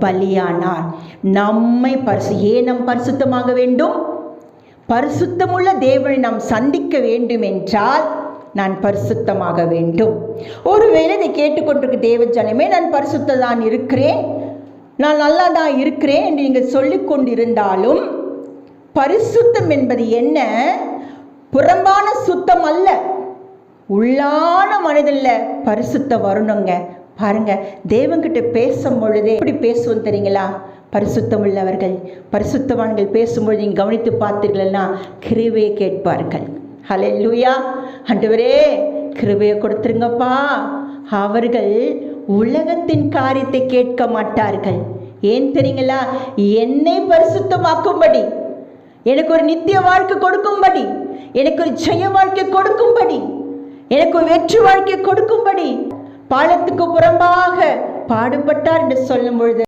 பலியானார். நம்மை பரிசு ஏன் நம் பரிசுத்தமாக வேண்டும்? பரிசுத்தமுள்ள தேவனை நாம் சந்திக்க வேண்டும் என்றால் நான் பரிசுத்தமாக வேண்டும். ஒருவேளை இதை கேட்டுக்கொண்டிருக்க தேவ ஜனமே நான் பரிசுத்ததான் இருக்கிறேன். நான் நல்லா தான் இருக்கிறேன் என்று நீங்கள் சொல்லிக் கொண்டிருந்தாலும் பரிசுத்தம் என்பது என்ன? புறம்பான சுத்தம் அல்ல. உள்ளான மனிதனில் பரிசுத்தம் வரணுங்க. பாருங்க தேவங்கிட்ட பேசும் பொழுதே எப்படி பேசுவோம் தெரியுங்களா? பரிசுத்தம் உள்ளவர்கள் பரிசுத்தவான்கள் பேசும்பொழுது நீங்கள் கவனித்து பார்த்தீர்கள்னா கிருவையை கேட்பார்கள். ஹலே லூயா அண்டவரே கிருவையை கொடுத்துருங்கப்பா. அவர்கள் உலகத்தின் காரியத்தை கேட்க மாட்டார்கள். ஏன் தெரியுங்களா? என்னை பரிசுத்தமாக்கும்படி எனக்கு ஒரு நித்திய வாழ்க்கை கொடுக்கும்படி எனக்கு ஒரு ஜெய வாழ்க்கை கொடுக்கும்படி எனக்கு வெற்றி வாழ்க்கை கொடுக்கும்படி பாலத்துக்கு புறம்பாக பாடுபட்டார் என்று சொல்லும் பொழுது